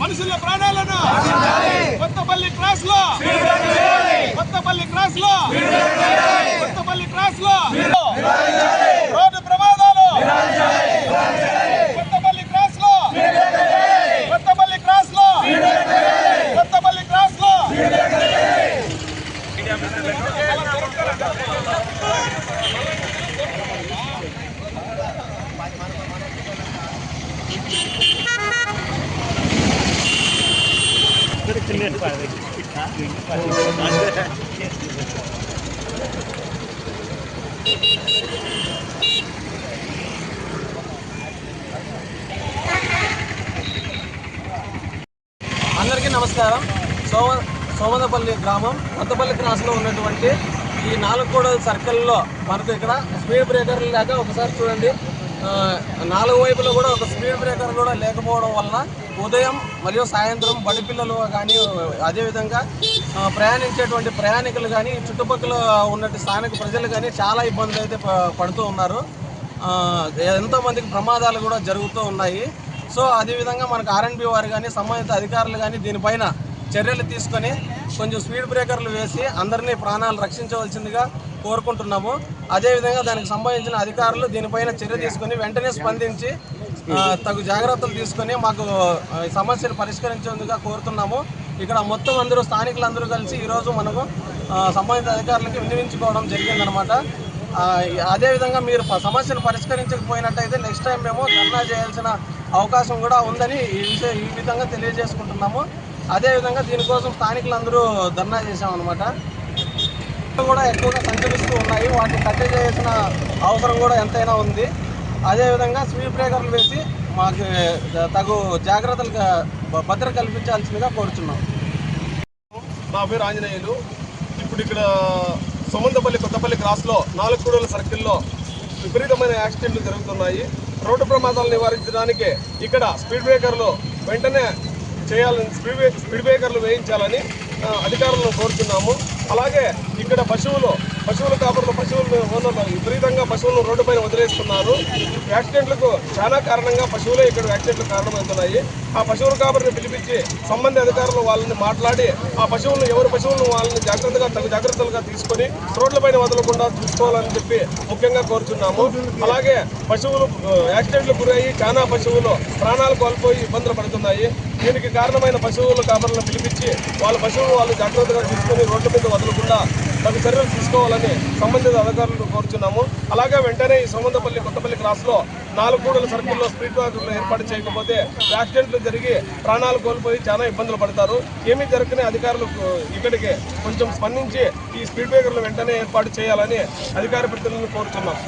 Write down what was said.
మనుషుల ప్రాణాలను? కొత్తపల్లి క్రాస్లో కొత్తపల్లి క్రాస్లో కొత్తపల్లి క్రాస్లో రోడ్డు ప్రమాదాలు కొత్తపల్లి క్రాస్లో కొత్తపల్లి క్రాస్లో కొత్తపల్లి క్రాస్లో అందరికీ నమస్కారం. సోమ సోమదపల్లి గ్రామం కొత్తపల్లి క్రాస్లో ఉన్నటువంటి ఈ నాలుగుకోడ సర్కిల్లో మనకు ఇక్కడ స్పీడ్ బ్రేకర్లు లేక ఒకసారి చూడండి. నాలుగు వైపులో కూడా ఒక స్పీడ్ బ్రేకర్ కూడా లేకపోవడం వలన ఉదయం మరియు సాయంత్రం బడి పిల్లలు కానీ అదేవిధంగా ప్రయాణించేటువంటి ప్రయాణికులు కానీ చుట్టుపక్కల ఉన్నటువంటి స్థానిక ప్రజలు కానీ చాలా ఇబ్బందులు అయితే పడుతూ ఉన్నారు. ఎంతోమందికి ప్రమాదాలు కూడా జరుగుతూ ఉన్నాయి. సో అదేవిధంగా మనకు ఆర్ఎన్బి వారు కానీ సంబంధిత అధికారులు కానీ దీనిపైన చర్యలు తీసుకొని కొంచెం స్పీడ్ బ్రేకర్లు వేసి అందరినీ ప్రాణాలు రక్షించవలసిందిగా కోరుకుంటున్నాము. అదేవిధంగా దానికి సంబంధించిన అధికారులు దీనిపైన చర్య తీసుకొని వెంటనే స్పందించి తగు జాగ్రత్తలు తీసుకొని మాకు సమస్యను పరిష్కరించేందుకు కోరుతున్నాము. ఇక్కడ మొత్తం అందరూ స్థానికులందరూ కలిసి ఈరోజు మనకు సంబంధిత అధికారులకి వినియోగించుకోవడం జరిగిందనమాట అదేవిధంగా మీరు సమస్యను పరిష్కరించకపోయినట్టయితే నెక్స్ట్ టైం మేము ధర్నా చేయాల్సిన అవకాశం కూడా ఉందని ఈ విషయం ఈ విధంగా తెలియజేసుకుంటున్నాము. అదేవిధంగా దీనికోసం స్థానికులందరూ ధర్నా చేశామన్నమాట. కూడా ఎక్కువగా సంచరిస్తూ ఉన్నాయి. వాటిని కట్టడి చేయాల్సిన అవసరం కూడా ఎంతైనా ఉంది. అదేవిధంగా స్పీడ్ బ్రేకర్లు వేసి మాకు తగు జాగ్రత్తలు భద్రత కల్పించాల్సిందిగా కోరుచున్నాం. నా పేరు ఆంజనేయులు. ఇప్పుడు ఇక్కడ సముందపల్లి కొత్తపల్లి క్రాస్లో నాలుగు కూడల సర్కిల్లో విపరీతమైన యాక్సిడెంట్లు జరుగుతున్నాయి. రోడ్డు ప్రమాదాలు నివారించడానికి ఇక్కడ స్పీడ్ బ్రేకర్లు వెంటనే చేయాలని స్పీడ్ బ్రే- స్పీడ్ బ్రేకర్లు వేయించాలని అధికారులను కోరుతున్నాము. అలాగే ఇక్కడ పశువులు పశువుల కాపర్లు పశువులు ఓనర్లు విపరీతంగా పశువులను రోడ్డుపైన వదిలేస్తున్నారు. యాక్సిడెంట్లకు చాలా కారణంగా పశువులే ఇక్కడ యాక్సిడెంట్లు కారణమవుతున్నాయి. ఆ పశువుల కాపరిని పిలిపించి సంబంధిత అధికారులు వాళ్ళని మాట్లాడి ఆ పశువులను ఎవరి పశువులను వాళ్ళని జాగ్రత్తగా తగు జాగ్రత్తలుగా తీసుకొని రోడ్లపైన వదలకుండా చూసుకోవాలని చెప్పి ముఖ్యంగా కోరుచున్నాము. అలాగే పశువులు యాక్సిడెంట్లు గురయ్యి చాలా పశువులు ప్రాణాలు కోల్పోయి ఇబ్బందులు పడుతున్నాయి. దీనికి కారణమైన పశువుల కాపరులను పిలిపించి వాళ్ళ పశువులు వాళ్ళు జాగ్రత్తగా తీసుకొని రోడ్ల మీద వదలకుండా తగు చర్యలు తీసుకోవాలని సంబంధిత అధికారులను కోరుచున్నాము. అలాగే వెంటనే ఈ సోమందపల్లి కొత్తపల్లి క్రాస్లో నాలుగు కూడల సర్కిల్లో స్పీడ్ బ్రేకర్లు ఏర్పాటు చేయకపోతే యాక్సిడెంట్లు జరిగి ప్రాణాలు కోల్పోయి చాలా ఇబ్బందులు పడతారు. ఏమీ జరగని అధికారులు ఇక్కడికి కొంచెం స్పందించి ఈ స్పీడ్ బ్రేకర్లు వెంటనే ఏర్పాటు చేయాలని అధికార ప్రతినిధులను కోరుచున్నాం.